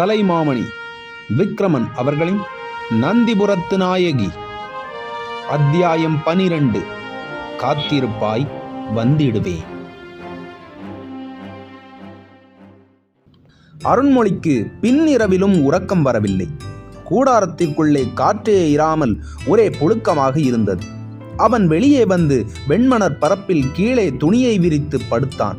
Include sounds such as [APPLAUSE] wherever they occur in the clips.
கலைமாமணி விக்ரமன் அவர்களின் நந்திபுரத்து நாயகி. அத்தியாயம் பனிரெண்டு காத்திருப்பாய் வந்திடுவேன் அருண்மொழிக்கு பின்னிரவிலும் உறக்கம் வரவில்லை. கூடாரத்திற்குள்ளே காற்றே இராமல் ஒரே புழுக்கமாக இருந்தது. அவன் வெளியே வந்து வெண்மணர் பரப்பில் கீழே துணியை விரித்து படுத்தான்.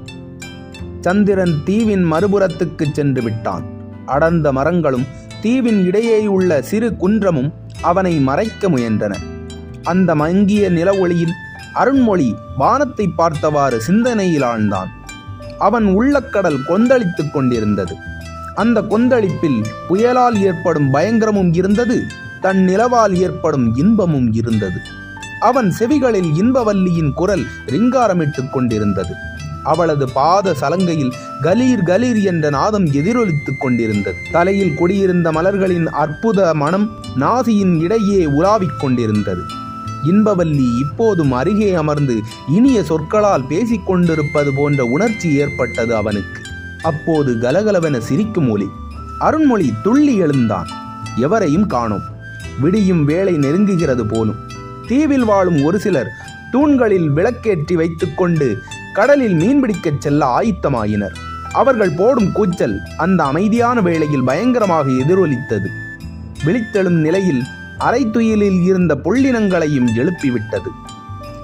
சந்திரன் தீவின் மறுபுறத்துக்கு சென்று விட்டான். அடர்ந்த மரங்களும் தீவின் இடையேயுள்ள சிறு குன்றமும் அவனை மறைக்க முயன்றன. அந்த மங்கிய நில ஒளியில் அருண்மொழி வானத்தை பார்த்தவாறு சிந்தனையில் ஆழ்ந்தான். அவன் உள்ளக்கடல் கொந்தளித்துக் கொண்டிருந்தது. அந்த கொந்தளிப்பில் புயலால் ஏற்படும் பயங்கரமும் இருந்தது தன் நிலவால் ஏற்படும் இன்பமும் இருந்தது. அவன் செவிகளில் இன்பவல்லியின் குரல் ரிங்காரமிட்டுக் கொண்டிருந்தது. அவளது பாத சலங்கையில் கலீர் கலீர் என்ற நாதம் எதிரொலித்துக் கொண்டிருந்தது. தலையில் குடியிருந்த மலர்களின் அற்புத மனம் நாசியின் இடையே உலாவிக் கொண்டிருந்தது. இன்பவல்லி இப்போதும் அருகே அமர்ந்து இனிய சொற்களால் பேசிக் கொண்டிருப்பது போன்ற உணர்ச்சி ஏற்பட்டது அவனுக்கு. அப்போது கலகலவென சிரிக்கும் ஒலி. அருண்மொழி துள்ளி எழுந்தான். எவரையும் காணோம். விடியும் வேலை நெருங்குகிறது போலும். தீவில் வாழும் ஒரு சிலர் தூண்களில் விளக்கேற்றி வைத்துக்கொண்டு கடலில் மீன்பிடிக்கச் செல்ல ஆயத்தமாயினர். அவர்கள் போடும் கூச்சல் அந்த அமைதியான வேளையில் பயங்கரமாக எதிரொலித்தது. விழித்தெழும் நிலையில் அரைத்துயிலில் இருந்த புள்ளினங்களையும் எழுப்பிவிட்டது.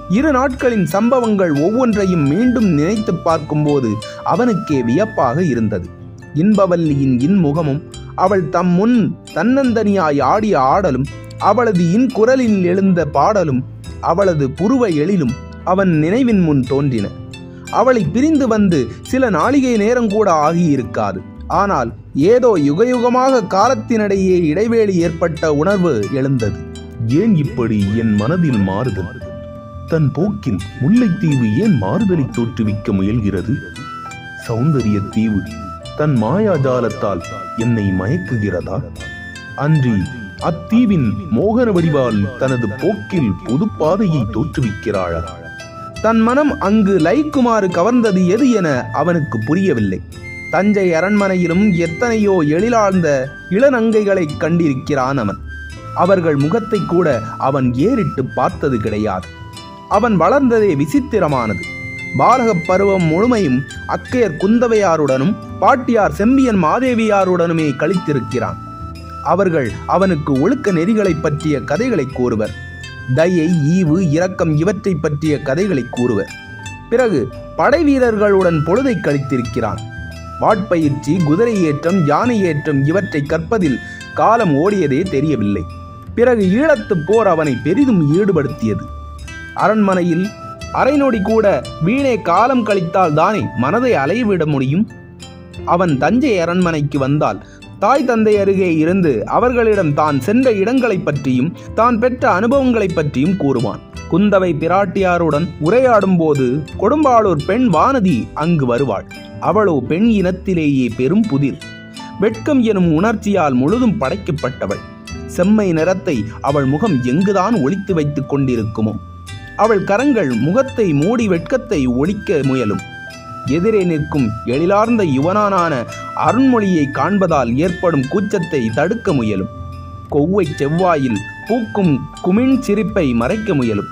இரு நாட்களின் சம்பவங்கள் ஒவ்வொன்றையும் மீண்டும் நினைத்து பார்க்கும்போது அவனுக்கே வியப்பாக இருந்தது. இன்பவல்லியின் இன்முகமும் அவள் தம் முன் தன்னந்தனியாய் ஆடிய ஆடலும் அவளது இன்குரலில் எழுந்த பாடலும் அவளது புருவ எழிலும் அவன் நினைவின் முன் தோன்றின. அவளை பிரிந்து வந்து சில நாளிகை நேரம் கூட ஆகியிருக்காது. ஆனால் ஏதோ யுகயுகமாக காலத்தினிடையே இடைவேளி ஏற்பட்ட உணர்வு எழுந்தது. ஏன் இப்படி என் மனதில் மாறுதல் தன் போக்கில் முல்லைத்தீவு ஏன் மாறுதலை தோற்றுவிக்க முயல்கிறது? சௌந்தரிய தீவு தன் மாயாஜாலத்தால் என்னை மயக்குகிறதா? அன்றி அத்தீவின் மோகன வடிவால் தனது போக்கில் புதுப்பாதையை தோற்றுவிக்கிறாளா? தன் மனம் அங்கு லைக்குமாறு கவர்ந்தது எது என அவனுக்கு புரியவில்லை. தஞ்சை அரண்மனையிலும் எத்தனையோ எழிலாழ்ந்த இளநங்கைகளைக் கண்டிருக்கிறான் அவன். அவர்கள் முகத்தை கூட அவன் ஏறிட்டு பார்த்தது கிடையாது. அவன் வளர்ந்ததே விசித்திரமானது. பாலகப் பருவம் முழுமையும் அக்கையர் குந்தவையாருடனும் பாட்டியார் செம்பியன் மாதேவியாருடனுமே கழித்திருக்கிறான். அவர்கள் அவனுக்கு ஒழுக்க நெறிகளைப் பற்றிய கதைகளை கூறுவர். தயை ஈவு இரக்கம் இவற்றை பற்றிய கதைகளை கூறுவர். பிறகு படை வீரர்களுடன் பொழுதை கழித்திருக்கிறான். வாட்பயிற்சி குதிரை ஏற்றம் யானை ஏற்றம் இவற்றை கற்பதில் காலம் ஓடியதே தெரியவில்லை. பிறகு ஈழத்துப் போர் அவனை பெரிதும் ஈடுபடுத்தியது. அரண்மனையில் அரைநொடி கூட வீணே காலம் கழித்தால் தானே மனதை அலைவிட முடியும்? அவன் தஞ்சை அரண்மனைக்கு வந்தால் தாய் தந்தை அருகே இருந்து அவர்களிடம் தான் சென்ற இடங்களைப் பற்றியும் தான் பெற்ற அனுபவங்களைப் பற்றியும் கூறுவான். குந்தவை பிராட்டியாருடன் உரையாடும் போது கொடும்பாளூர் பெண் வானதி அங்கு வருவாள். அவளோ பெண் இனத்திலேயே பெரும் புதிர். வெட்கம் எனும் உணர்ச்சியால் முழுதும் படைக்கப்பட்டவள். செம்மை நிறத்தை அவள் முகம் எங்குதான் ஒளித்து வைத்துக் கொண்டிருக்குமோ? அவள் கரங்கள் முகத்தை மூடி வெட்கத்தை ஒழிக்க முயலும். எதிரே நிற்கும் எழிலார்ந்த யுவனானான அருண்மொழியை காண்பதால் ஏற்படும் கூச்சத்தை தடுக்க முயலும். கொவ்வை செவ்வாயில் பூக்கும் குமிழ் சிரிப்பை மறைக்க முயலும்.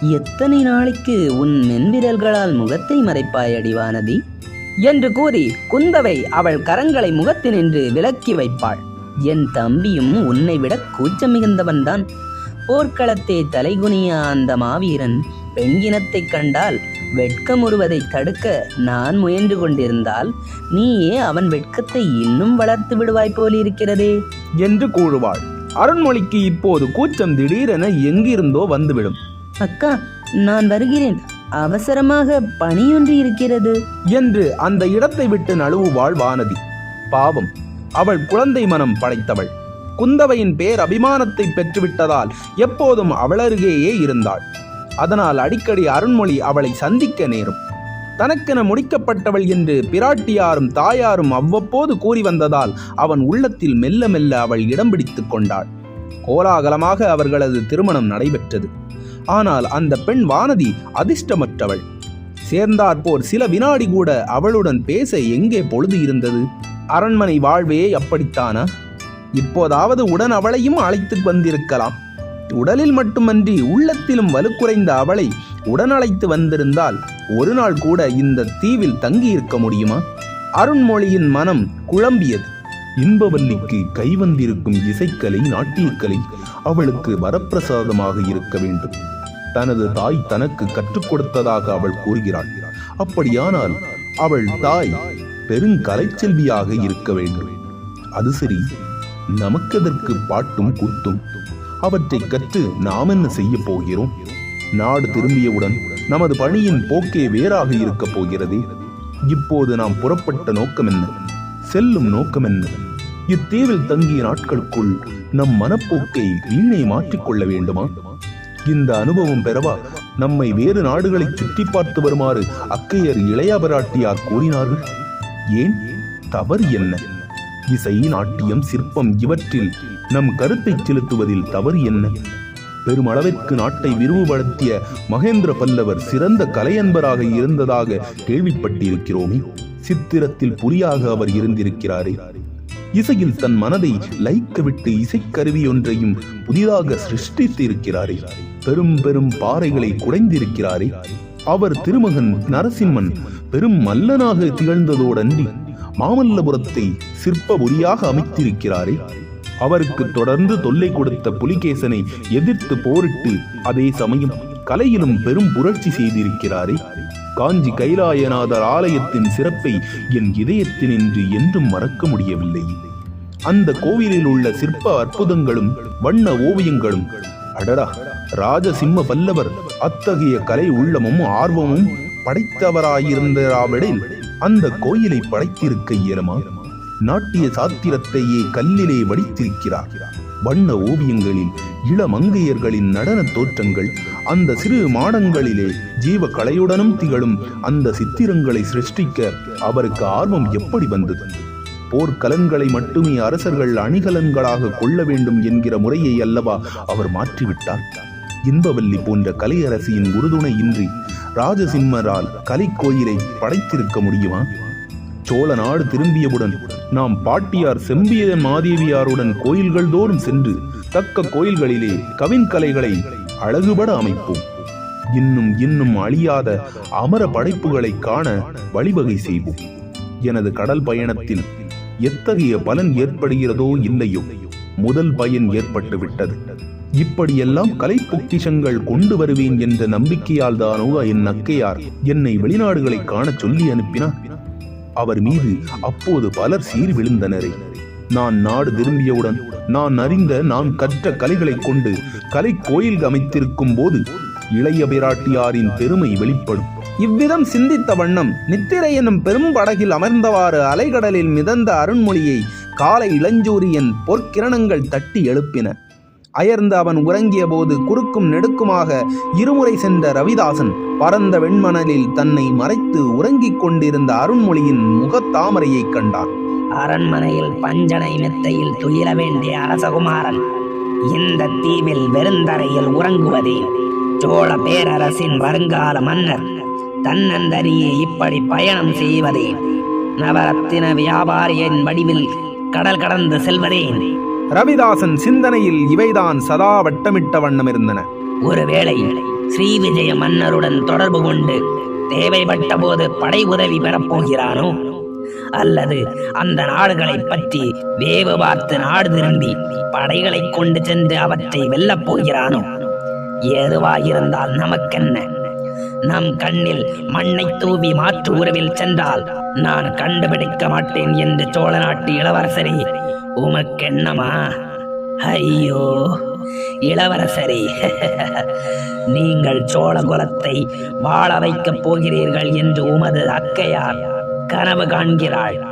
எத்தனை நாளைக்கு உன் மென்விரல்களால் முகத்தை மறைப்பாய் அடிவானதி என்று கூறி குந்தவை அவள் கரங்களை முகத்தினின்று விலக்கி வைப்பாள். என் தம்பியும் உன்னை விட கூச்சம் மிகுந்தவன்தான் போர்க்களத்தே தலைகுனிய அந்த மாவீரன். பெண்கினத்தைக் கண்டால் வெட்கமுறுவதைத் தடுக்க நான் முயன்று கொண்டிருந்தால் நீயே அவன் வெட்கத்தை இன்னும் வளர்த்து விடுவாய் போலிருக்கிறதே. என்று கூறுவாள். அருண்மொழிக்கு இப்போது கூச்சம் திடீரென எங்கிருந்தோ வந்துவிடும். அக்கா நான் வருகிறேன். அவசரமாக பணியொன்று இருக்கிறது. என்று அந்த இடத்தை விட்டு நழுவுவாள் வானதி. பாவம் அவள் குழந்தை மனம் படைத்தவள். குந்தவையின் பேர் அபிமானத்தை பெற்றுவிட்டதால் எப்போதும் அவளருகேயே இருந்தாள். அதனால் அடிக்கடி அருண்மொழி அவளை சந்திக்க நேரும். தனக்கென முடிக்கப்பட்டவள் என்று பிராட்டியாரும் தாயாரும் அவ்வப்போது கூறி வந்ததால் அவன் உள்ளத்தில் மெல்ல மெல்ல அவள் இடம் பிடித்துக் கொண்டாள். கோலாகலமாக அவர்களது திருமணம் நடைபெற்றது. ஆனால் அந்த பெண் வானதி அதிர்ஷ்டமற்றவள். சேர்ந்தாற்போர் சில வினாடி கூட அவளுடன் பேச எங்கே பொழுது இருந்தது? அரண்மனை வாழ்வே அப்படித்தானா? இப்போதாவது உடன் அவளையும் அழைத்து வந்திருக்கலாம். உடலில் மட்டுமன்றி உள்ளத்திலும் வலுக்குறைந்த அவளை உடனழைத்து வந்திருந்தால் ஒரு நாள் கூட இந்த தீவில் தங்கியிருக்க முடியுமா? அருண்மொழியின் மனம் குழம்பியது. இன்பவல்லிக்கு கைவந்திருக்கும் இசைக்கலை நாட்டியக்கலை அவளுக்கு வரப்பிரசாதமாக இருக்க வேண்டும். தனது தாய் தனக்கு கற்றுக் கொடுத்ததாக அவள் கூறுகிறாள். அப்படியானால் அவள் தாய் பெருங்கலைச்செல்வியாக இருக்க வேண்டும். அது சரி நமக்கெதற்கு பாட்டும் கூத்தும். அவற்றை கற்று நாம் என்ன செய்ய போகிறோம்? நாடு திரும்பியவுடன் நமது பணியின் போக்கே வேறாக இருக்கப் போகிறதே. இப்போது நாம் புறப்பட்ட நோக்கம் என்ன? செல்லும் நோக்கம் என்ன? இத்தீவில் தங்கிய நாட்களுக்குள் நம் மனப்போக்கை வீணை மாற்றிக்கொள்ள வேண்டுமா? இந்த அனுபவம் பெறவா நம்மை வேறு நாடுகளை சுற்றி பார்த்து வருமாறு அக்கையர் இளையபராட்டியார் கூறினார்கள்? ஏன்? தவறு என்ன? இசை நாட்டியம் சிற்பம் இவற்றில் நம் கருத்தை செலுத்துவதில் தவறு என்ன? பெருமளவிற்கு நாட்டை விரிவுபடுத்திய மகேந்திர பல்லவர் சிறந்த கலையன்பராக இருந்ததாக கேள்விப்பட்டிருக்கிறோமே. சித்திரத்தில் புலியாக அவர் இருந்திருக்கிறாரே. இசையில் தன் மனதை லயிக்க விட்டு இசைக்கருவி ஒன்றையும் புதிதாக சிருஷ்டித்து இருக்கிறாரே பெரும் பெரும் பாறைகளை குடைந்திருக்கிறாரே. அவர் திருமகன் நரசிம்மன் பெரும் மல்லனாக திகழ்ந்ததோடன்றி மாமல்லபுரத்தை சிற்பபுரியாக அமைத்திருக்கிறாரே. அவருக்கு தொடர்ந்து தொல்லை கொடுத்த புலிகேசனை எதிர்த்து போரிட்டு அதே சமயம் கலையிலும் பெரும் புரட்சி செய்திருக்கிறாரே. காஞ்சி கைலாயநாதர் ஆலயத்தின் சிறப்பை என் இதயத்தினின்று என்றும் மறக்க முடியவில்லை. அந்த கோவிலில் உள்ள சிற்ப அற்புதங்களும் வண்ண ஓவியங்களும் அடடா ராஜசிம்ம பல்லவர் அத்தகைய கலை உள்ளமும் ஆர்வமும் படைத்தவராயிருந்தாவிடில் அந்த கோயிலை படைத்திருக்க இயலுமா? நாட்டிய சாத்திரத்தையே கல்லிலே வடித்திருக்கிறார். வண்ண ஓவியங்களில் இளமங்கையர்களின் நடன தோற்றங்கள் அந்த சிறு மாடங்களிலே ஜீவ கலையுடனும் திகழும் அந்த சித்திரங்களை சிருஷ்டிக்க அவருக்கு ஆர்வம் எப்படி வந்தது? போர்க்கலன்களை மட்டுமே அரசர்கள் அணிகலன்களாக கொள்ள வேண்டும் என்கிற முறையை அல்லவா அவர் மாற்றிவிட்டார்? இன்பவல்லி போன்ற கலையரசியின் உறுதுணை இன்றி ராஜசிம்மரால் கலைக்கோயிலை படைத்திருக்க முடியுமா? சோழ நாடு திரும்பியவுடன் நாம் பாட்டியார் செம்பியன் மாதேவியாருடன் கோயில்கள் தோறும் சென்று தக்க கோயில்களிலே கவின்கலைகளை அழகுபட அமைப்போம். இன்னும் இன்னும் அழியாத அமர படைப்புகளை காண வழிவகை செய்வோம். எனது கடல் பயணத்தில் எத்தகைய பலன் ஏற்படுகிறதோ இல்லையோ முதல் பயன் ஏற்பட்டு விட்டது இப்படியெல்லாம் கலை பொக்கிஷங்கள் கொண்டு வருவேன் என்ற நம்பிக்கையால் தானோ என் அக்கையார் என்னை வெளிநாடுகளை காண சொல்லி அனுப்பினார். அவர் மீது அப்போது பலர் சீர் விழுந்தனரே. நான் நாடு திரும்பியவுடன் நான் அறிந்த நான் கற்ற கலைகளைக் கொண்டு கலை கோயில் அமைத்திருக்கும் போது இளைய பிராட்டியாரின் பெருமை வெளிப்படும். இவ்விதம் சிந்தித்த வண்ணம் நித்திரை எனும் பெரும் படகில் அமர்ந்தவாறு அலைகடலில் மிதந்த அருண்மொழியை காலை இளஞ்சூரியன் பொற்கிரணங்கள் தட்டி எழுப்பின. அயர்ந்து அவன் உறங்கிய போது குறுக்கும் நெடுக்குமாக இருமுறை சென்ற ரவிதாசன் பரந்த வெண்மணலில் தன்னை மறைத்து உறங்கிக் கொண்டிருந்த அருண்மொழியின் முகத்தாமரையைக் கண்டான். அரண்மனையில் பஞ்சனை மெத்தையில் துயில வேண்டிய அரசகுமாரன் இந்த தீவில் வெறுந்தரையில் உறங்குவதே சோழ பேரரசின் வருங்கால மன்னர். தன்னந்தரியே இப்படி பயணம் செய்வதே. நவரத்தின வியாபாரியின் வடிவில் கடல் கடந்து செல்வதே. ரவிதாசன் சிந்தனையில் இவைதான் சதா வட்டமிட்ட வண்ணம் இருந்தன. ஒருவேளை ஸ்ரீவிஜய மன்னருடன் தொடர்பு கொண்டு தேவைப்பட்ட போது படை உதவி பெறப்போகிறானோ அல்லது அந்த நாடுகளை பற்றி வேவு பார்த்து நாடு திரும்பி படைகளை கொண்டு சென்று அவற்றை வெல்லப் போகிறானோ? எதுவாயிருந்தால் நமக்கென்ன? நம் கண்ணில் மண்ணை தூவி மாற்று உறவில் சென்றால் நான் கண்டுபிடிக்க மாட்டேன் என்று சோழ நாட்டு இளவரசரே. உமக்கென்னமா? ஐயோ இளவரசரே நீங்கள் சோழ குலத்தை வாழ வைக்கப் போகிறீர்கள் என்று உமது அக்கையார் கனவு காண்கிறாள்.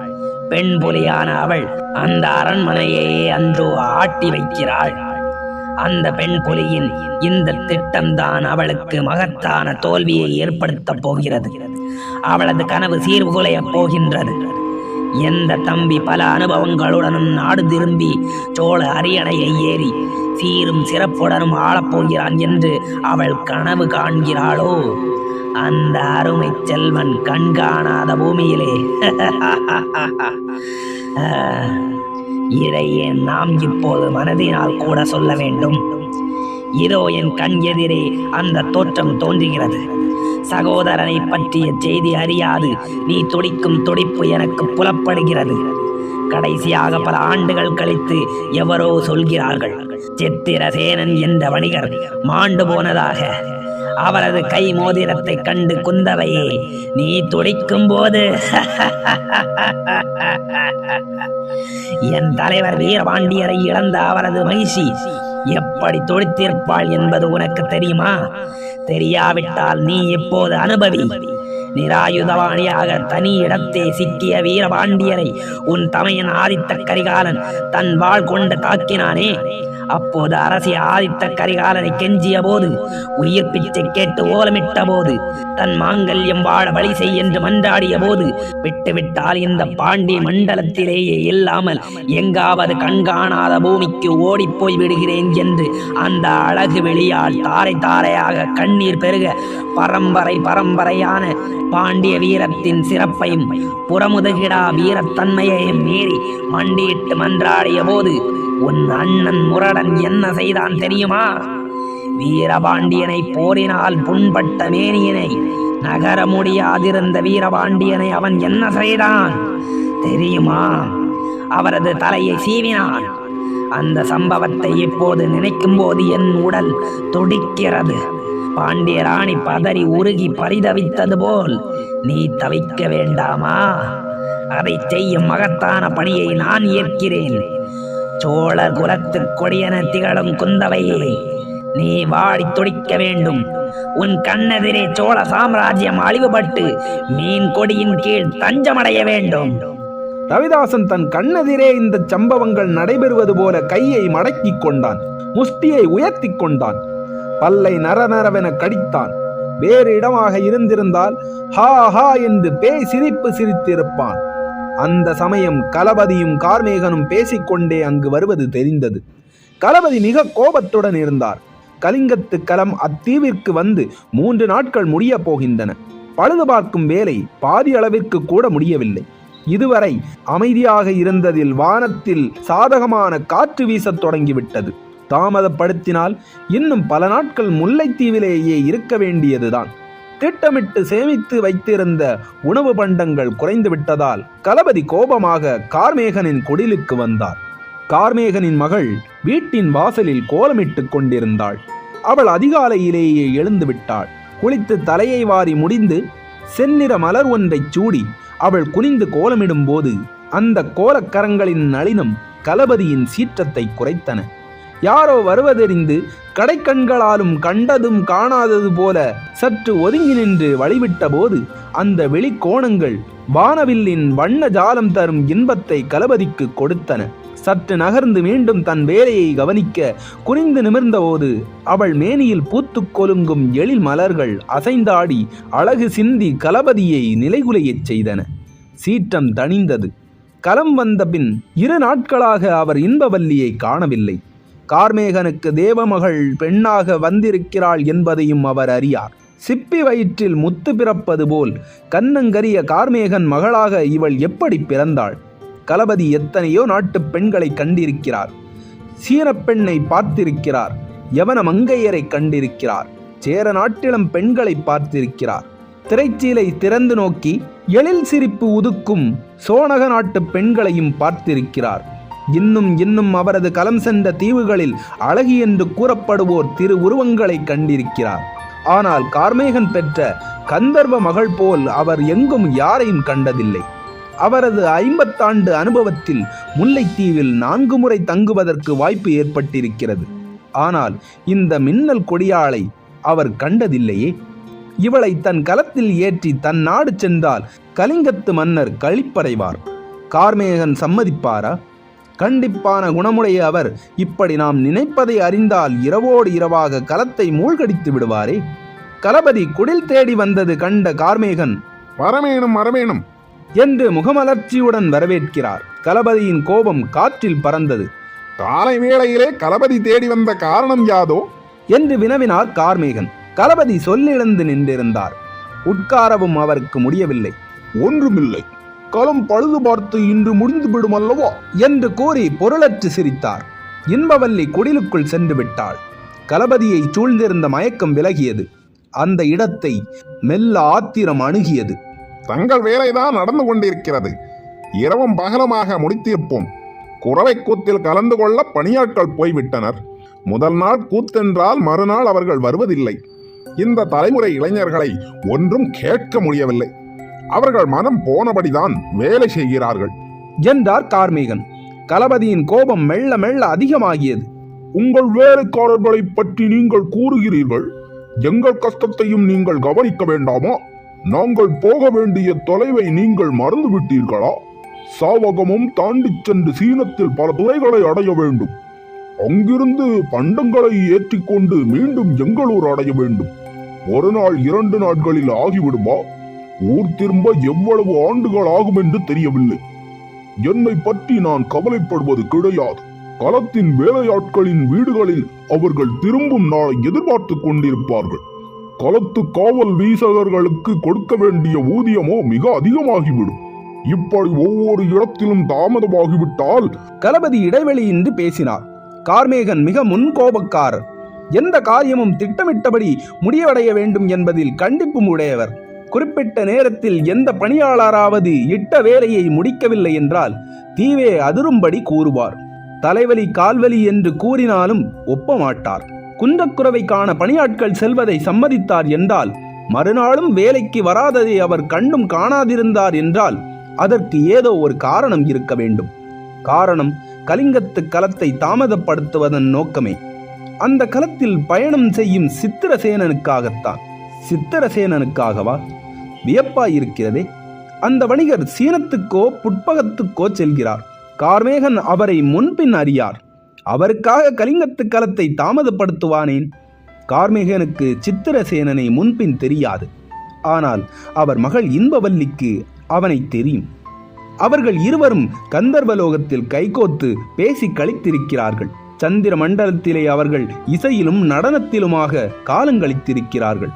பெண் புலியான அவள் அந்த அரண்மனையே அன்றோ ஆட்டி வைக்கிறாள். அந்த பெண் புலியின் இந்த திட்டம்தான் அவளுக்கு மகத்தான தோல்வியை ஏற்படுத்தப் போகிறது. அவளது கனவு சீர்குலையப் போகின்றது. எந்த தம்பி பல அனுபவங்களுடனும் நாடு திரும்பி சோழ அரியணையை ஏறி சீரும் சிறப்புடனும் ஆளப்போகிறான் என்று அவள் கனவு காண்கிறாளோ? அந்த அருமை செல்வன் கண்காணாத பூமியிலே. [LAUGHS] இதையே நாம் இப்போது மனதினால் கூட சொல்ல வேண்டும்? இதோ என் கண் எதிரே அந்த தோற்றம் தோன்றுகிறது. சகோதரனை பற்றிய செய்தி அறியாது. நீ துடிக்கும் துடிப்பு எனக்கு புலப்படுகிறது. கடைசியாக பல ஆண்டுகள் கழித்து எவரோ சொல்கிறார்கள் சித்திரசேனன் என்ற வணிகர் மாண்டு போனதாக. அவரது கை மோதிரத்தை கண்டு குந்தவையே நீ துடிக்கும் போது [LAUGHS] என் தலைவர் வீரபாண்டியரை இழந்த அவரது மகிழ்ச்சி எப்படி துடித்திருப்பாள் என்பது உனக்கு தெரியுமா? தெரியாவிட்டால் நீ இப்போது அனுபவி? நிராயுதவாணியாக தனி இடத்தே சிக்கிய வீரபாண்டியரை உன் தமையன் ஆதித்த கரிகாலன் தன் வாழ் கொண்டு தாக்கினானே. அப்போது அரசி ஆதித்த கரிகாலனை கெஞ்சிய போது உயிர் பிச்சை கேட்டு ஓலமிட்ட போது தன் மாங்கல்யம் வாழ வழி செய் என்று மன்றாடிய போது விட்டுவிட்டால் இந்த பாண்டிய மண்டலத்திலேயே இல்லாமல் எங்காவது கண்காணாத பூமிக்கு ஓடிப்போய் விடுகிறேன் என்று அந்த அழகு வெளியால் தாரை தாரையாக கண்ணீர் பெருக பரம்பரை பரம்பரையான பாண்டிய வீரத்தின் சிறப்பையும் புறமுதுகிடா வீரத்தன்மையையும் மீறி மண்டியிட்டு மன்றாடிய போது உன் அண்ணன் முரடன் என்ன செய்தான் தெரியுமா? வீரபாண்டியனை போரினால் புண்பட்ட மேனியனை நகர முடியாதிருந்த வீரபாண்டியனை அவன் என்ன செய்தான் தெரியுமா? அவரது தலையை சீவினான். அந்த சம்பவத்தை இப்போது நினைக்கும் போது என் உடல் துடிக்கிறது. பாண்டிய ராணி பதறி உருகி பரிதவித்தது போல் நீ தவிக்க வேண்டாமா? அதை செய்யும் மகத்தான பணியை நான் ஏற்கிறேன். சோழ குலத்து கொடியன திகழும் குந்தவையே நீ வாடி துடிக்க வேண்டும். உன் கண்ணெதிரே சோழ சாம்ராஜ்யம் அழிவுபட்டு மீன் கொடியின் கீழ் தஞ்சமடைய வேண்டும். ரவிதாசன் தன் கண்ணெதிரே இந்த சம்பவங்கள் நடைபெறுவது போல கையை மடக்கிக் கொண்டான். முஷ்டியை உயர்த்திக் கொண்டான். பல்லை நரநரவென கடித்தான். வேறு இடமாக இருந்திருந்தால் ஹா ஹா என்று பேய் சிரிப்பு சிரித்திருப்பான். அந்த சமயம் களபதியும் கார்மேகனும் பேசிக்கொண்டே அங்கு வருவது தெரிந்தது. களபதி மிக கோபத்துடன் இருந்தார். கலிங்கத்து களம் அத்தீவிற்கு வந்து மூன்று நாட்கள் முடியப் போகின்றன. பழுது பார்க்கும் வேலை பாதி அளவிற்கு கூட முடியவில்லை. இதுவரை அமைதியாக இருந்ததில் வானத்தில் சாதகமான காற்று வீசத் தொடங்கிவிட்டது. தாமதப்படுத்தினால் இன்னும் பல நாட்கள் முல்லைத்தீவிலேயே இருக்க வேண்டியதுதான். திட்டமிட்டு சேமித்து வைத்திருந்த உணவு பண்டங்கள் குறைந்து விட்டதால் களபதி கோபமாக கார்மேகனின் குடிலுக்கு வந்தார். கார்மேகனின் மகள் வீட்டின் வாசலில் கோலமிட்டுக் கொண்டிருந்தாள். அவள் அதிகாலையிலேயே எழுந்து விட்டாள். குளித்து தலையை வாரி முடிந்து செந்நிற மலர் ஒன்றைச் சூடி அவள் குனிந்து கோலமிடும் போது அந்த கோலக்கரங்களின் நளினம் களபதியின் சீற்றத்தை குறைத்தன. யாரோ வருவதெறிந்து கடைக்கண்களாலும் கண்டதும் காணாதது போல சற்று ஒதுங்கி நின்று வழிவிட்ட போது அந்த வெளிக்கோணங்கள் வானவில்லின் வண்ண ஜாலம் தரும் இன்பத்தை களபதிக்கு கொடுத்தன. சற்று நகர்ந்து மீண்டும் தன் வேலையை கவனிக்க குனிந்து நிமிர்ந்தபோது அவள் மேனியில் பூத்து கொலுங்கும் எழில் மலர்கள் அசைந்தாடி அழகு சிந்தி களபதியை நிலைகுலையச் செய்தன. சீற்றம் தணிந்தது. களம் வந்த பின் இரு நாட்களாக அவர் இன்பவல்லியை காணவில்லை. கார்மேகனுக்கு தேவமகள் பெண்ணாக வந்திருக்கிறாள் என்பதையும் அவர் அறியார். சிப்பி வயிற்றில் முத்து பிறப்பது போல் கண்ணங்கரிய கார்மேகன் மகளாக இவள் எப்படி பிறந்தாள்? களபதி எத்தனையோ நாட்டுப் பெண்களை கண்டிருக்கிறார். சீன பெண்ணை பார்த்திருக்கிறார். யவன மங்கையரை கண்டிருக்கிறார். சேர நாட்டிலம் பெண்களை பார்த்திருக்கிறார். திரைச்சீலை திறந்து நோக்கி எழில் சிரிப்பு உதுக்கும் சோனக நாட்டு பெண்களையும் பார்த்திருக்கிறார். இன்னும் இன்னும் அவரது களம் சென்ற தீவுகளில் அழகி என்று கூறப்படுவோர் திரு உருவங்களை கண்டிருக்கிறார். ஆனால் கார்மேகன் பெற்ற கந்தர்வ மகள் போல் அவர் எங்கும் யாரையும் கண்டதில்லை. அவரது ஐம்பத்தாண்டு அனுபவத்தில் முல்லைத்தீவில் நான்கு முறை தங்குவதற்கு வாய்ப்பு ஏற்பட்டிருக்கிறது. ஆனால் இந்த மின்னல் கொடியாளை அவர் கண்டதில்லையே. இவளை தன் களத்தில் ஏற்றி தன் நாடு சென்றால் கலிங்கத்து மன்னர் கழிப்படைவார் கார்மேகன் சம்மதிப்பாரா? கண்டிப்பான குணமுடைய அவர். இப்படி நாம் நினைப்பதை அறிந்தால் இரவோடு இரவாக களத்தை மூழ்கடித்து விடுவாரே. களபதி குடில் தேடி வந்தது கண்ட கார்மேகன் வரவேணும் வரவேணும் என்று முகமலர்ச்சியுடன் வரவேற்கிறார். களபதியின் கோபம் காற்றில் பறந்தது. காலை வேளையிலே களபதி தேடி வந்த காரணம் யாதோ? என்று வினவினார் கார்மேகன். களபதி சொல்லிழந்து நின்றிருந்தார். உட்காரவும் அவருக்கு முடியவில்லை. ஒன்றுமில்லை. களம் பழுது பார்த்து இன்று முடிந்து விடும் அல்லவா என்று கூறி பொருளற்று சிரித்தார். இன்பவல்லி குடிலுக்குள் சென்று விட்டாள். களபதியை சூழ்ந்திருந்த மயக்கம் விலகியது. அந்த இடத்தை மெல்ல ஆத்திரம் அணுகியது. தங்கள் வேலைதான் நடந்து கொண்டிருக்கிறது. இரவும் பகலமாக முடித்திருப்போம். குறவை கூத்தில் கலந்து கொள்ள பணியாட்கள் போய்விட்டனர். முதல் நாள் கூத்தென்றால் மறுநாள் அவர்கள் வருவதில்லை. இந்த தலைமுறை இளைஞர்களை ஒன்றும் கேட்க முடியவில்லை. அவர்கள் மனம் போனபடிதான் வேலை செய்கிறார்கள். என்றார் கார்மேகன் களபதியின் கோபம் மெல்ல மெல்ல அதிகமாகியது. உங்கள் வேலைக்காரர்களை பற்றி நீங்கள் கூறுகிறீர்கள்? எங்கள் கஷ்டத்தையும் நீங்கள் கவனிக்க வேண்டாமா? நாங்கள் போக வேண்டிய தொலைவை நீங்கள் மறந்து விட்டீர்களா சாவகமும் தாண்டிச் சென்று சீனத்தில் பல துறைகளை அடைய வேண்டும். அங்கிருந்து பண்டங்களை ஏற்றிக்கொண்டு மீண்டும் எங்களூர் அடைய வேண்டும். ஒரு நாள் இரண்டு நாட்களில் ஆகிவிடுமா? ஊர் திரும்ப எவ்வளவு ஆண்டுகள் ஆகும் என்று தெரியவில்லை. என்னை பற்றி நான் கவலைப்படுவது கிடையாது. களத்தின் வேலையாட்களின் வீடுகளில் அவர்கள் திரும்பும் நாளை எதிர்பார்த்து கொண்டிருப்பார்கள். களத்து காவல் வீசகர்களுக்கு கொடுக்க வேண்டிய ஊதியமோ மிக அதிகமாகிவிடும். இப்படி ஒவ்வொரு இடத்திலும் தாமதமாகிவிட்டால் களபதி இடைவெளியின்றி பேசினார். கார்மேகன் மிக முன்கோபக்காரர். எந்த காரியமும் திட்டமிட்டபடி முடிவடைய வேண்டும் என்பதில் கண்டிப்பும் உடையவர். குறிப்பிட்ட நேரத்தில் எந்த பணியாளராவது இட்ட வேலையை முடிக்கவில்லை என்றால் தீவே அதிரும்படி கூறுவார். தலைவலி கால்வலி என்று கூறினாலும் ஒப்பமாட்டார். குன்றக்குறவை காண பணியாட்கள் செல்வதை சம்மதித்தார் என்றால் மறுநாளும் வேலைக்கு வராததை அவர் கண்டும் காணாதிருந்தார் என்றால் அதற்கு ஏதோ ஒரு காரணம் இருக்க வேண்டும். காரணம் கலிங்கத்து கலத்தை தாமதப்படுத்துவதன் நோக்கமே. அந்த களத்தில் பயணம் செய்யும் சித்திரசேனனுக்காகத்தான். சித்திரசேனனுக்காகவா? வியப்பாய் இருக்கிறதே. அந்த வணிகர் சீனத்துக்கோ புட்பகத்துக்கோ செல்கிறார். கார்மேகன் அவரை முன்பின் அறியார். அவருக்காக கலிங்கத்து களத்தை தாமதப்படுத்துவானேன்? கார்மேகனுக்கு சித்திரசேனனை முன்பின் தெரியாது. ஆனால் அவர் மகள் இன்பவல்லிக்கு அவனை தெரியும். அவர்கள் இருவரும் கந்தர்வலோகத்தில் கைகோத்து பேசி கழித்திருக்கிறார்கள் சந்திர மண்டலத்திலே அவர்கள் இசையிலும் நடனத்திலுமாக காலங்கழித்திருக்கிறார்கள்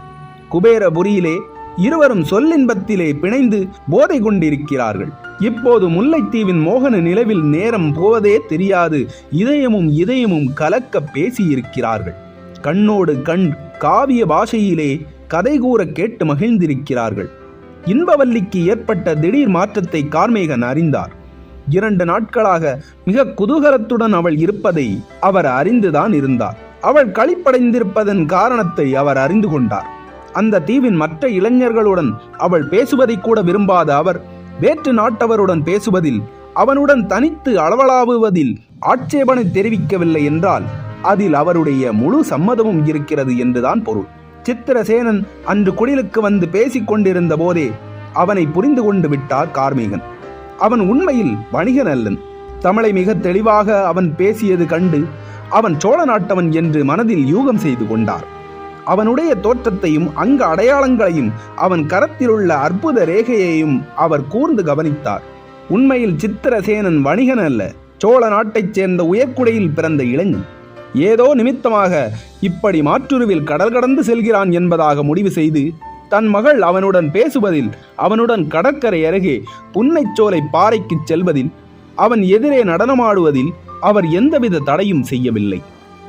குபேரபுரியிலே இருவரும் சொல்லின்பத்திலே பிணைந்து போதை கொண்டிருக்கிறார்கள் இப்போது முல்லைத்தீவின் மோகன நிலவில் நேரம் போவதே தெரியாது. இதயமும் இதயமும் கலக்க பேசியிருக்கிறார்கள். கண்ணோடு கண் காவிய பாஷையிலே கதை கூற கேட்டு மகிழ்ந்திருக்கிறார்கள். இன்பவல்லிக்கு ஏற்பட்ட திடீர் மாற்றத்தை கார்மேகன் அறிந்தார். இரண்டு நாட்களாக மிக குதூகலத்துடன் அவள் இருப்பதை அவர் அறிந்துதான் இருந்தார். அவள் களிப்படைந்திருப்பதன் காரணத்தை அவர் அறிந்து கொண்டார். அந்த தீவின் மற்ற இளைஞர்களுடன் அவள் பேசுவதை கூட விரும்பாத அவர் வேற்று நாட்டவருடன் பேசுவதில் அவனுடன் தனித்து அளவலாவுவதில் ஆட்சேபனை தெரிவிக்கவில்லை என்றால் அதில் அவருடைய முழு சம்மதமும் இருக்கிறது என்றுதான் பொருள். சித்திரசேனன் அன்று குடிலுக்கு வந்து பேசிக் கொண்டிருந்த போதே அவனை புரிந்து கொண்டு விட்டார் கார்மேகன். அவன் உண்மையில் வணிகன் அல்லன் தமிழை மிக தெளிவாக அவன் பேசியது கண்டு அவன் சோழ நாட்டவன் என்று மனதில் யூகம் செய்து கொண்டார். அவனுடைய தோற்றத்தையும் அங்க அடையாளங்களையும் அவன் கரத்திலுள்ள அற்புத ரேகையையும் அவர் கூர்ந்து கவனித்தார். உண்மையில் சித்திரசேனன் வணிகன் அல்ல சோழ நாட்டைச் சேர்ந்த உயர்குடையில் பிறந்த இளைஞன். ஏதோ நிமித்தமாக இப்படி மாற்றுருவில் கடல் கடந்து செல்கிறான் என்பதாக முடிவு செய்து தன் மகள் அவனுடன் பேசுவதில் அவனுடன் கடற்கரை அருகே புன்னைச்சோலை பாறைக்குச் செல்வதில் அவன் எதிரே நடனமாடுவதில் அவர் எந்தவித தடையும் செய்யவில்லை.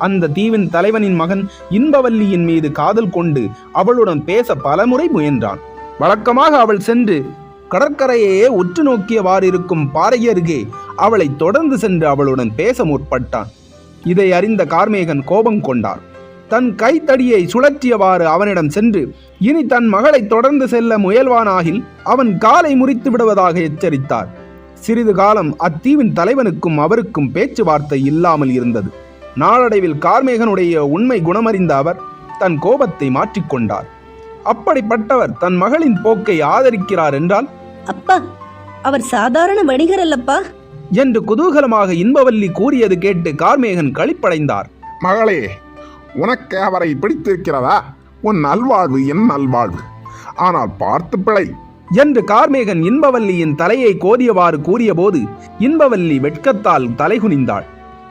அந்த தீவின் தலைவனின் மகன் இன்பவல்லியின் மீது காதல் கொண்டு அவளுடன் பேச பலமுறை முயன்றான். வழக்கமாக அவள் சென்று கடற்கரையையே உற்று நோக்கியவாறு இருக்கும் பாறை அருகே அவளை தொடர்ந்து சென்று அவளுடன் பேச முற்பட்டான். இதை அறிந்த கார்மேகன் கோபம் கொண்டார் தன் கைத்தடியை சுழற்றியவாறு அவனிடம் சென்று இனி தன் மகளை தொடர்ந்து செல்ல முயல்வானாகில் அவன் காலை முறித்து விடுவதாக எச்சரித்தார். சிறிது காலம் அத்தீவின் தலைவனுக்கும் அவருக்கும் பேச்சுவார்த்தை இல்லாமல் இருந்தது. நாளடைவில் கார்மேகனுடைய உண்மை குணமறிந்த அவர் தன் கோபத்தை மாற்றிக்கொண்டார். அப்படிப்பட்டவர் தன் மகளின் போக்கை ஆதரிக்கிறார் என்றால்? அப்பா அவர் சாதாரண வணிகர் அல்லப்பா? என்று குதூகலமாக இன்பவல்லி கூறியது கேட்டு கார்மேகன் களிப்படைந்தார். மகளே உனக்கு அவரை பிடித்திருக்கிறதா? உன் நல்வாழ்வு என் நல்வாழ்வு. ஆனால் பார்த்து பிழை. என்று கார்மேகன் இன்பவல்லியின் தலையை கோதியவாறு கூறியபோது இன்பவல்லி வெட்கத்தால் தலைகுனிந்தாள்.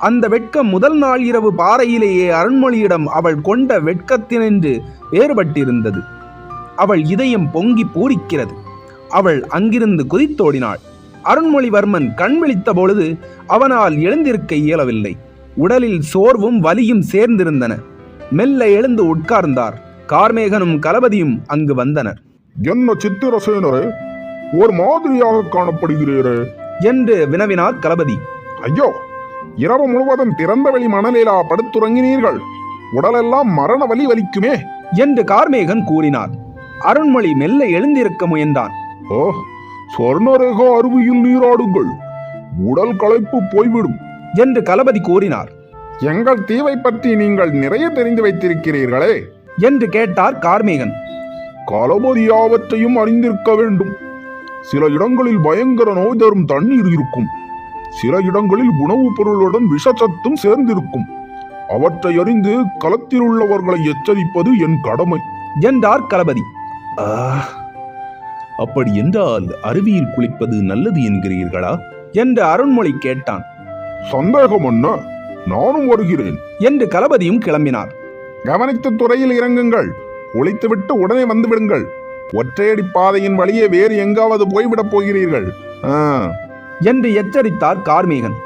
அந்த வெட்கம் முதல் நாள் இரவு பாறையிலேயே அருண்மொழியிடம் அவள் கொண்ட வெட்கத்தினின்று வேறுபட்டிருந்தது. அவள் இதயம் பொங்கி பூரிக்கிறது. அவள் அங்கிருந்து குதித்தோடினாள். அருண்மொழிவர்மன் கண் விழித்த பொழுது அவனால் எழுந்திருக்க இயலவில்லை. உடலில் சோர்வும் வலியும் சேர்ந்திருந்தன. மெல்ல எழுந்து உட்கார்ந்தார். கார்மேகனும் கலபதியும் அங்கு வந்தனர். என்ன சித்திரசேனரே ஒரு மாதிரியாக காணப்படுகிறீரே? என்று வினவினார் கலபதி. ஐயோ இரவு முழுவதும் திறந்த வெளி மணலிலா படுத்துறங்கினீர்கள். உடலெல்லாம் மரண வலி வலிக்குமே. என்று கார்மேகன் கூறினார். அருண்மொழி மெல்ல எழுந்திருக்க முயன்றான். ஓ சொர்ணரேகா அருவியில் நீராடுங்கள். உடல் களைப்பு போய்விடும். என்று கலபதி கூறினார். எங்கள் தீவை பற்றி நீங்கள் நிறைய தெரிந்து வைத்திருக்கிறீர்களே. என்று கேட்டார் கார்மேகன். களபதி யாவற்றையும் அறிந்திருக்க வேண்டும். சில இடங்களில் பயங்கர நோய் தரும் தண்ணீர் இருக்கும். சில இடங்களில் உணவுப் பொருளுடன் விஷச்சத்தும் சேர்ந்திருக்கும். அவற்றை அறிந்து களத்தில் உள்ளவர்களை எச்சரிப்பது என் கடமை. என்றார் கலபதி. ஆ அப்படி என்றால் அருவியில் குளிப்பது நல்லது என்கிறீர்களா? என்று அருண்மொழி கேட்டான். சந்தேகம் என்ன நானும் வருகிறேன். என்று கலபதியும் கிளம்பினார். கவனித்து துறையில் இறங்குங்கள். குளித்துவிட்டு உடனே வந்து விடுங்கள் ஒற்றையடி பாதையின் வழியே வேறு எங்காவது போய்விடப் போகிறீர்கள். ஆ, என்று எச்சரித்தார் கார்மேகன்.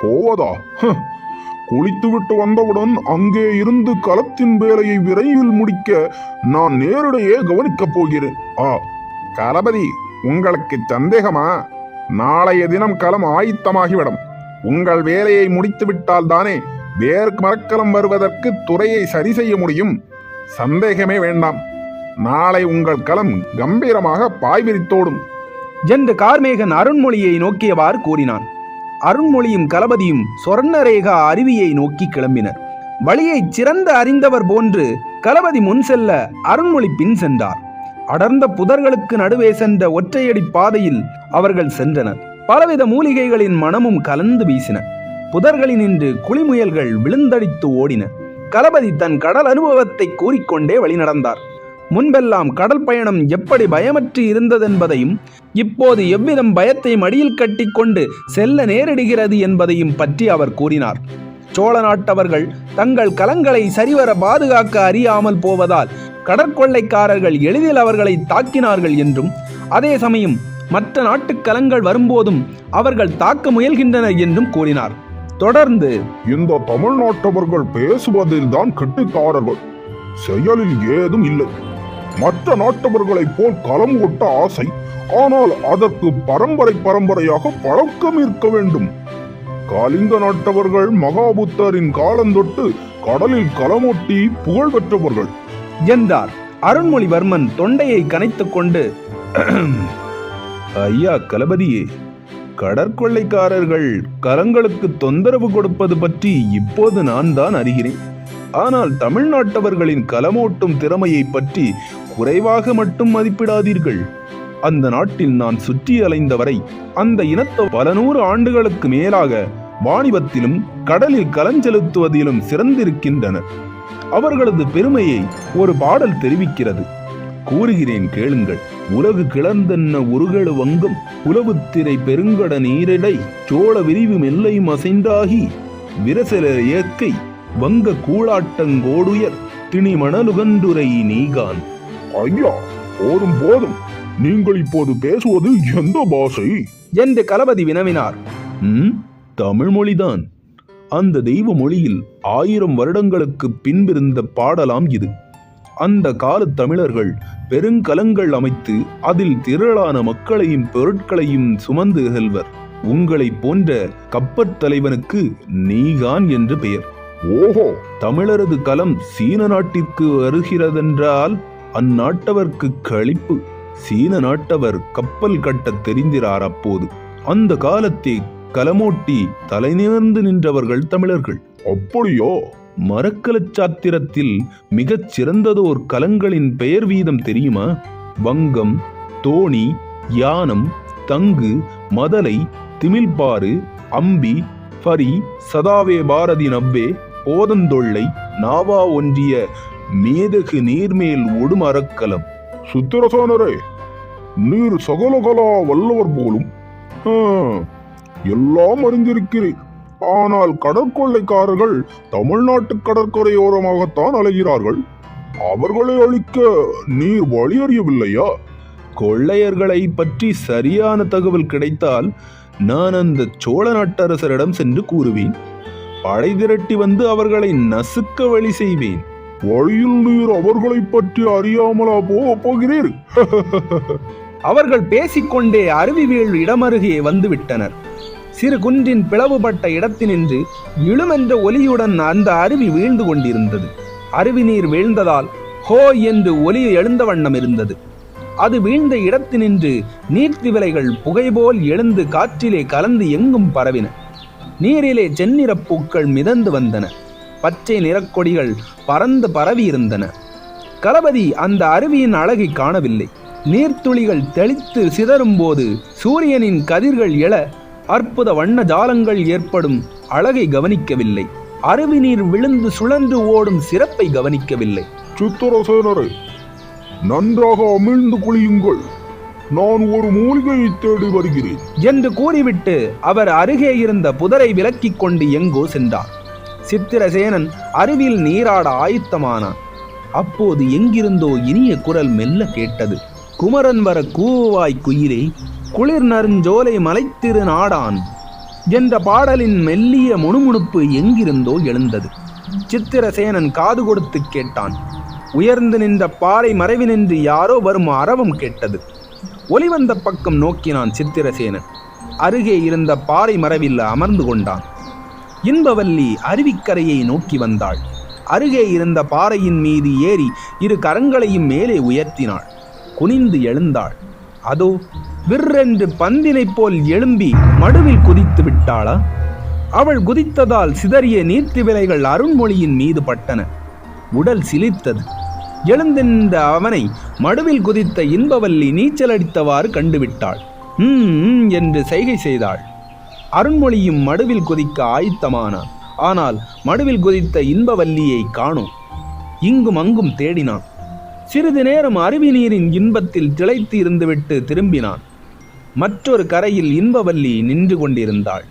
போவதா? குளித்துவிட்டு வந்தவுடன் அங்கே இருந்து களத்தின் வேலையை விரைவில் முடிக்க நான் நேரிடையே கவனிக்கப் போகிறேன். ஆ களபதி உங்களுக்கு சந்தேகமா? நாளைய தினம் களம் ஆயத்தமாகிவிடும். உங்கள் வேலையை முடித்து விட்டால் தானே வேறு மரக்கலம் வருவதற்கு துறையை சரி செய்ய முடியும். சந்தேகமே வேண்டாம். நாளை உங்கள் களம் கம்பீரமாக பாய்விரித்தோடும் என்று கார்மேகன் அருண்மொழியை நோக்கியவாறு கூறினான். அருண்மொழியும் கலபதியும் சொர்ணரேகா அருவியை நோக்கி கிளம்பினர். வழியை சிறந்த அறிந்தவர் போன்று கலபதி முன் செல்ல அருண்மொழி பின் சென்றார். அடர்ந்த புதர்களுக்கு நடுவே சென்ற ஒற்றையடி பாதையில் அவர்கள் சென்றனர். பலவித மூலிகைகளின் மனமும் கலந்து வீசின. புதர்களினின்று குளிமுயல்கள் விழுந்தடித்து ஓடின. கலபதி தன் கடல் அனுபவத்தை கூறிக்கொண்டே வழிநடந்தார். முன்பெல்லாம் கடல் பயணம் எப்படி பயமற்று இருந்ததென்பதையும் இப்போது எவ்விதம் பயத்தை மடியில் கட்டிக்கொண்டு செல்ல நேரிடுகிறது என்பதையும் பற்றி அவர் கூறினார். சோழ நாட்டவர்கள் தங்கள் கலங்களை சரிவர பாதுகாக்க அறியாமல் போவதால் கடற்கொள்ளைக்காரர்கள் எளிதில் அவர்களை தாக்கினார்கள் என்றும் அதே சமயம் மற்ற நாட்டுக் கலங்கள் வரும்போதும் அவர்கள் தாக்க முயல்கின்றனர் என்றும் கூறினார். தொடர்ந்து இந்த தமிழ்நாட்டவர்கள் பேசுவதில் தான் கெட்டிக்காரர்கள். செயலில் ஏதும் இல்லை. மற்ற நாட்டவர்களைப் போல் களம் கொட்ட ஆசை. ஆனால் அதற்கு பரம்பரை பரம்பரையாக பழக்கம் இருக்க வேண்டும். காலிங்க நாட்டவர்கள் மகாபுத்தரின் காலந்தொட்டு கடலில் களமொட்டி புகழ் பெற்றவர்கள். என்றார். அருண்மொழிவர்மன் தொண்டையை கனைத்துக் கொண்டு ஐயா கலபதியே கடற்கொள்ளைக்காரர்கள் கலங்களுக்கு தொந்தரவு கொடுப்பது பற்றி இப்போது நான் தான் அறிகிறேன். ஆனால் தமிழ்நாட்டவர்களின் கலமோட்டும் திறமையை பற்றி குறைவாக மட்டும் மதிப்பிடாதீர்கள். அந்த நாட்டில் நான் சுற்றி அலைந்தவரை அந்த இனத்தை பல நூறு ஆண்டுகளுக்கு மேலாக வாணிபத்திலும் கடலில் கலஞ்செலுத்துவதிலும் சிறந்திருக்கின்றனர் அவர்களது பெருமையை ஒரு பாடல் தெரிவிக்கிறது. கூறுகிறேன் கேளுங்கள். உலகு கிளர்ந்தென்ன உருகழு வங்கம்? உலவுத்திரை பெருங்கட நீரிடை சோழ விரிவு மெல்லை மசைந்தாகி விரசல இயற்கை வங்க கூழாட்டங்கோடுயர் திணி மணலுகந்துரை நீகான். ஐயா போதும் போதும். நீங்கள் இப்போது பேசுவது எந்த பாஷை? என்று கலபதி வினவினார். ம் தமிழ் மொழிதான். அந்த தெய்வ மொழியில் ஆயிரம் வருடங்களுக்கு பின்பிருந்த பாடலாம் இது. அந்த கால தமிழர்கள் பெருங்கலங்கள் அமைத்து அதில் திரளான மக்களையும் பொருட்களையும் சுமந்து செல்வர். உங்களை போன்ற கப்பற் தலைவனுக்கு நீகான் என்று பெயர். ஓஹோ! தமிழரது கலம் சீன நாட்டிற்கு வருகிறதென்றால் அந்நாட்டவர்க்கு களிப்பு சீன நாட்டவர் கப்பல் கட்டத் தெரிந்திரார் அப்போது. அந்த காலத்தை கலமோட்டி தலைநிமிர்ந்து நின்றவர்கள் தமிழர்கள். அப்படியோ? மரக்கலச் சாத்திரத்தில் மிகச் சிறந்ததோர் கலங்களின் பெயர் வீதம் தெரியுமா? வங்கம் தோணி யானம் தங்கு மதலை திமில்பாறு அம்பி பரி சதாவே பாரதி நவ்வே போதந்தொள்ளை நாவா ஒன்றிய மேதகு நீர்மேல் ஒடுமரக்கலம் சித்திரசேனரே நீர் சகலகலா வல்லவர் போலும். எல்லாம் அறிந்திருக்கிறேன் ஆனால் கடற்கொள்ளைக்காரர்கள் தமிழ்நாட்டு கடற்கரையோரமாகத்தான் அலைகிறார்கள். அவர்களை அழிக்க நீர் வழி அறியவில்லையா? கொள்ளையர்களை பற்றி சரியான தகவல் கிடைத்தால் நான் அந்த சோழ நாட்டரசரிடம் சென்று கூறுவேன். படை திரட்டி வந்து அவர்களை நசுக்க வழி செய்வேன். வழியில் நீர் அவர்களை பற்றி அறியாமலா போக போகிறீர்? [LAUGHS] அவர்கள் பேசிக்கொண்டே அருவிவேல் இடமருகே வந்துவிட்டனர். சிறு குன்றின் பிளவுபட்ட இடத்தினின்று இழுமென்ற ஒலியுடன் அந்த அருவி வீழ்ந்து கொண்டிருந்தது. அருவி நீர் வீழ்ந்ததால் ஹோ என்று ஒலி எழுந்த வண்ணம் இருந்தது. அது வீழ்ந்த இடத்தினின்று நீர்த்தி விலைகள் புகைபோல் எழுந்து காற்றிலே கலந்து எங்கும் பரவின. நீரிலே செந்நிறப் பூக்கள் மிதந்து வந்தன. பச்சை நிறக்கொடிகள் பறந்து பரவியிருந்தன. களபதி அந்த அருவியின் அழகை காணவில்லை. நீர்த்துளிகள் தெளித்து சிதறும்போது சூரியனின் கதிர்கள் எழ அற்புத வண்ண ஜாலங்கள் ஏற்படும் அழகை கவனிக்கவில்லை. அருவி நீர் விழுந்து சுழன்று ஓடும் சிறப்பை கவனிக்கவில்லை. சித்திரசேனரே நன்றாக அமிழ்ந்து குளியுங்கள். நான் ஒரு மூலிகையை தேடி வருகிறேன். என்று கூறிவிட்டு அவர் அருகே இருந்த புதரை விலக்கிக் கொண்டு எங்கோ சென்றார். சித்திரசேனன் அருவியில் நீராட ஆயுத்தமானான் அப்போது எங்கிருந்தோ இனிய குரல் மெல்ல கேட்டது. குமரன் வர கூவாய் குயிலே குளிர் நறுஞ்சோலை மலைத்திரு நாடான் என்ற பாடலின் மெல்லிய முணுமுணுப்பு எங்கிருந்தோ எழுந்தது. சித்திரசேனன் காது கொடுத்து கேட்டான். உயர்ந்து நின்ற பாறை மறைவினின்று யாரோ வரும் அரவம் கேட்டது. ஒளிவந்த பக்கம் நோக்கினான் சித்திரசேனன். அருகே இருந்த பாறை மறைவில் அமர்ந்து கொண்டான். இன்பவல்லி அருவிக்கரையை நோக்கி வந்தாள். அருகே இருந்த பாறையின் மீது ஏறி இரு கரங்களையும் மேலே உயர்த்தினாள். குனிந்து எழுந்தாள். அதோ விற்றென்று பந்தினைப் போல் எழும்பி மடுவில் குதித்து விட்டாளா? அவள் குதித்ததால் சிதறிய நீர்த்தி விலைகள் அருண்மொழியின் மீது பட்டன. உடல் சிலித்தது எழுந்திருந்த அவனை மடுவில் குதித்த இன்பவல்லி நீச்சலடித்தவாறு கண்டுவிட்டாள். ம் ம் என்று செய்கை செய்தாள். அருண்மொழியும் மடுவில் குதிக்க ஆயத்தமானான் ஆனால் மடுவில் குதித்த இன்பவல்லியை காணோம். இங்கும் அங்கும் தேடினான். சிறிது நேரம் அருவி நீரின் இன்பத்தில் திளைத்து இருந்துவிட்டு திரும்பினான். மற்றொரு கரையில் இன்பவல்லி நின்று கொண்டிருந்தாள்?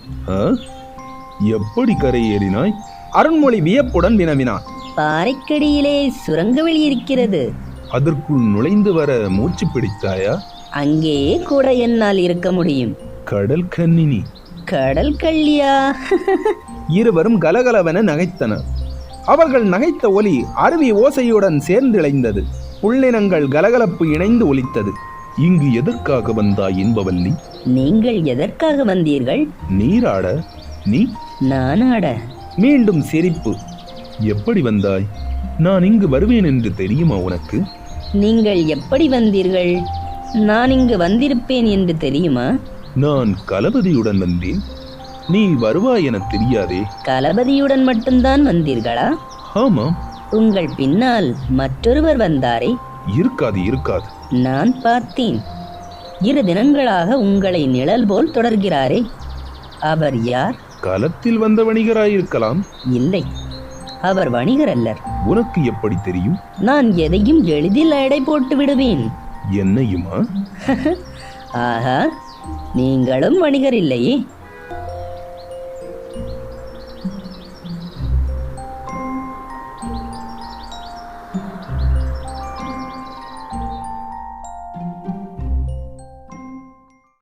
எப்படி கரையேறினாய் அருண்மொழி வியப்புடன் வினவினான். பாறைக்கடியிலே சுரங்க வழி இருக்கிறது. அதற்குள் நுழைந்து வர மூச்சு பிடித்தாயா? அங்கேயே கூட என்னால் இருக்க முடியும். கடல் கன்னினி கடல் கள்ளியா? இருவரும் கலகலவென நகைத்தனர். அவர்கள் நகைத்த ஒலி அருவி ஓசையுடன் சேர்ந்திழைந்தது புள்ளினங்கள் கலகலப்பு இணைந்து ஒலித்தது. இங்கு எதற்காக வந்தாய் இன்பவல்லி நீங்கள் எதற்காக வந்தீர்கள்? நீராட. நீ? நானாட. மீண்டும் சிரிப்பு. எப்படி வந்தாய்? நான் இங்கு வருவேன் என்று தெரியுமா உனக்கு? நீங்கள் எப்படி வந்தீர்கள்? நான் இங்கு வந்திருப்பேன் என்று தெரியுமா? நான் களபதியுடன் வந்தேன். நீ வருவாய் என தெரியாதே. களபதியுடன் மட்டும்தான் வந்தீர்களா? ஆமாம். உங்கள் பின்னால் மற்றொருவர் வந்தாரே. இருக்காது இருக்காது. நான் பார்த்தேன். இரு தினங்களாக உங்களை நிழல் போல் தொடர்கிறாரே. அவர் யார்? களத்தில் வந்த வணிகராயிருக்கலாம். இல்லை. அவர் வணிகர் அல்லர். உனக்கு எப்படி தெரியும்? நான் எதையும் எளிதில் எடை போட்டு விடுவேன். என்னையுமா? ஆஹா. நீங்களும் வணிகர் இல்லையே